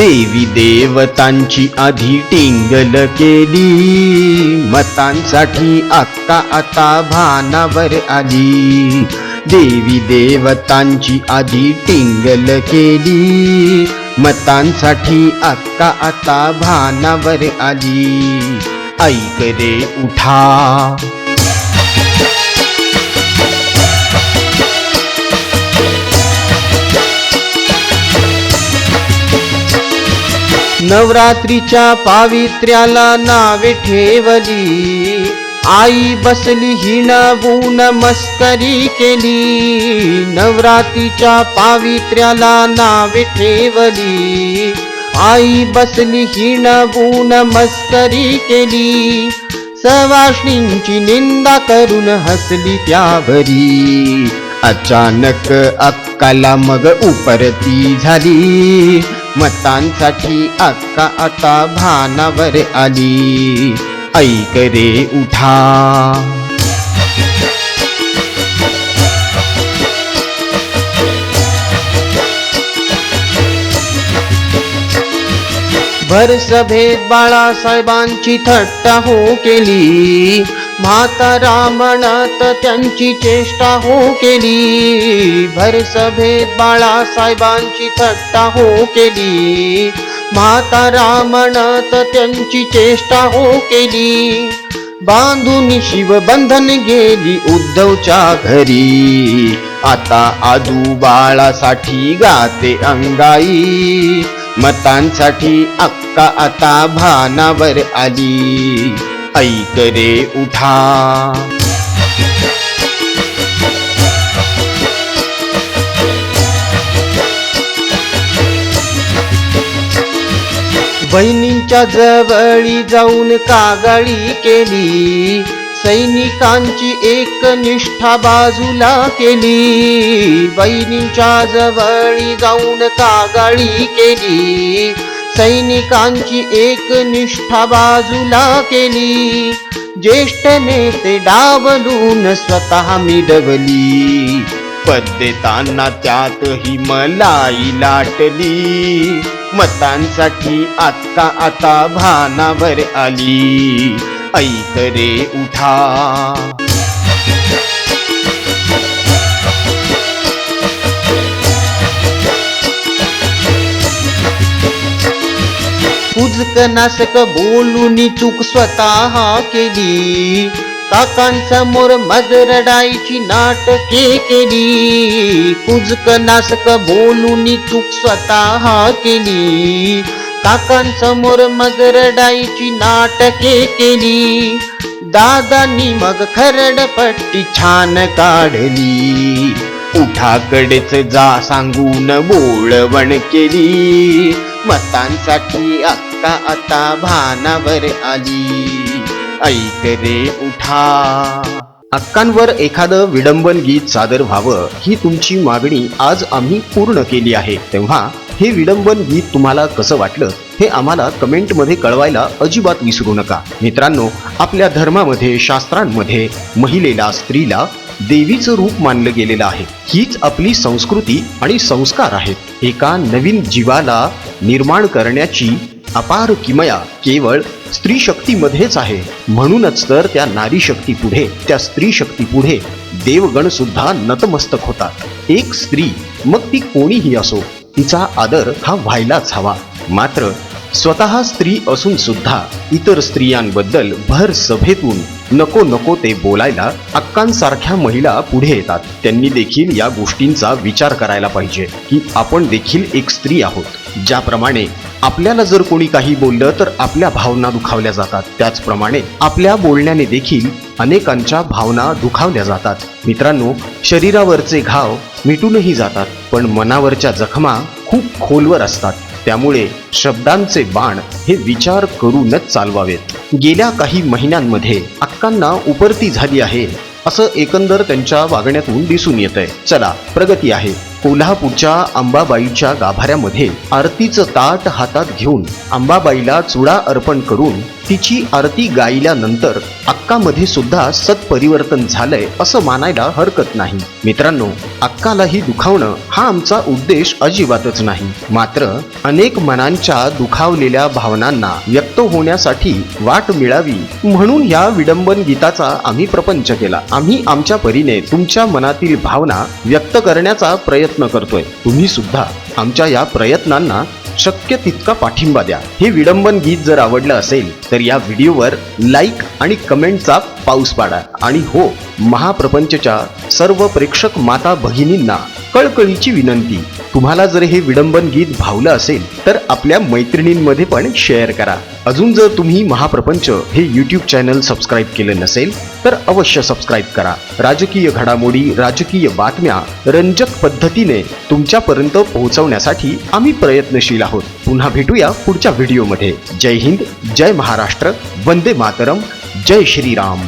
देवी देवतांची आधी टिंगल केली. मतांसाठी आत्ता आता भानावर आली. देवी देवतांची आधी टिंगल केली. मतांसाठी आत्ता आता भानावर आली. ऐक रे उठा. नवरात्रीच्या पावित्र्याला नावे ठेवली. आई बसली हिणवून मस्करी केली. नवरात्रीच्या पावित्र्याला नावे ठेवली. आई बसली हिणवून मस्करी केली. सवाष्णींची निंदा करून हसली त्यावरी. अचानक अक्काला मग उपरती झाली. मतांसाठी अक्का आता भानावर आली. ऐक रे उठा. भर सभेत बाळासाहेबांची थट्टा हो केली. म्हातारा म्हणत त्यांची चेष्टा हो केली. भर सभेत बाळासाहेबांची थट्टा हो केली. म्हातारा म्हणत त्यांची चेष्टा हो केली. बांधून शिवबंधन गेली उद्धवच्या घरी. आता आदू बाळासाठी गाते अंगाई. मतांसाठी अक्का आता भानावर आली. ऐक रे उठा. बहिणींच्या जवळी जाऊन कागाळी केली. सैनिकांची एक निष्ठा बाजूला केली. बहिणींच्या जवळी जाऊन कागाळी केली. सैनिकांची एक निष्ठा बाजूला केली. ज्येष्ठ नेते डावलून स्वतः मिडवली. पद देताना त्यात ही मलाई लाटली. मतांसाठी आता आता भानावर आली. ऐक रे उठा. उजक नाशक बोलून चूक स्वतः केली. काकांसमोर मज रडायची नाटके केली. कुजक नाशक बोलून चूक स्वतः केली. काकांसमोर मग रडायची नाटके केली. दादांनी मग खरडपट्टी छान काढली. उठाकडेच जा सांगून बोळवण केली. मतांसाठी का आता भानावर आली? ऐक रे उठा. अक्कांवर एखादं विडंबन गीत सादर व्हावं ही तुमची मागणी आज आम्ही पूर्ण केली आहे. तेव्हा हे विडंबन गीत तुम्हाला कसं वाटलं हे आम्हाला कमेंटमध्ये कळवायला अजिबात विसरू नका. मित्रांनो आपल्या धर्मामध्ये शास्त्रांमध्ये महिलेला स्त्रीला देवीचं रूप मानलं गेलेलं आहे. हीच आपली संस्कृती आणि संस्कार आहेत. एका नवीन जीवाला निर्माण करण्याची अपार किमया केवळ स्त्री शक्तीमध्येच आहे. म्हणूनच तर त्या नारी शक्ती पुढे त्या स्त्री शक्ती पुढे देवगण सुद्धा नतमस्तक होतात. एक स्त्री मग ती कोणीही असो तिचा आदर हा व्हायलाच हवा. मात्र स्वतः स्त्री असून सुद्धा इतर स्त्रियांबद्दल भर सभेतून नको नको ते बोलायला अक्कांसारख्या महिला पुढे येतात. त्यांनी देखील या गोष्टींचा विचार करायला पाहिजे की आपण देखील एक स्त्री आहोत. ज्याप्रमाणे आपल्याला जर कोणी काही बोललं तर आपल्या भावना दुखावल्या जातात. त्याचप्रमाणे आपल्या बोलण्याने देखील अनेकांच्या भावना दुखावल्या जातात. मित्रांनो शरीरावरचे घाव मिटूनही जातात पण मनावरच्या जखमा खूप खोलवर असतात. त्यामुळे शब्दांचे बाण हे विचार करूनच चालवावेत. गेल्या काही महिन्यांमध्ये अक्कांना उपरती झाली आहे असं एकंदर त्यांच्या वागण्यातून दिसून येत आहे चला प्रगती आहे. कोल्हापूरच्या अंबाबाईच्या गाभाऱ्यामध्ये आरतीचं ताट हातात घेऊन अंबाबाईला चुडा अर्पण करून तिची आरती गायल्यानंतर अक्कामध्ये सुद्धा सत्परिवर्तन झालंय असं मानायला हरकत नाही. मित्रांनो अक्कालाही दुखावणं हा आमचा उद्देश अजिबातच नाही. मात्र अनेक मनांच्या दुखावलेल्या भावनांना व्यक्त होण्यासाठी वाट मिळावी म्हणून या विडंबन गीताचा आम्ही प्रपंच केला. आम्ही आमच्या परीने तुमच्या मनातील भावना व्यक्त करण्याचा प्रयत्न करतोय. तुम्ही सुद्धा आमच्या या प्रयत्नांना शक्य तितका पाठिंबा द्या. हे विडंबन गीत जर आवडलं असेल तर या व्हिडिओवर लाईक आणि कमेंटचा पाऊस पाडा. आणि हो महाप्रपंचच्या सर्व प्रेक्षक माता भगिनींना कळकळीची विनंती. तुम्हाला जर हे विडंबन गीत भावलं असेल तर आपल्या मैत्रिणींमध्ये पण शेअर करा. अजून जर तुम्ही महाप्रपंच हे यूट्यूब चॅनल सबस्क्राईब केलं नसेल तर अवश्य सबस्क्राईब करा. राजकीय घडामोडी राजकीय बातम्या रंजक पद्धतीने तुमच्यापर्यंत पोहोचवण्यासाठी आम्ही प्रयत्नशील आहोत. पुन्हा भेटूया पुढच्या व्हिडिओमध्ये जय हिंद जय महाराष्ट्र वंदे मातरम जय श्रीराम.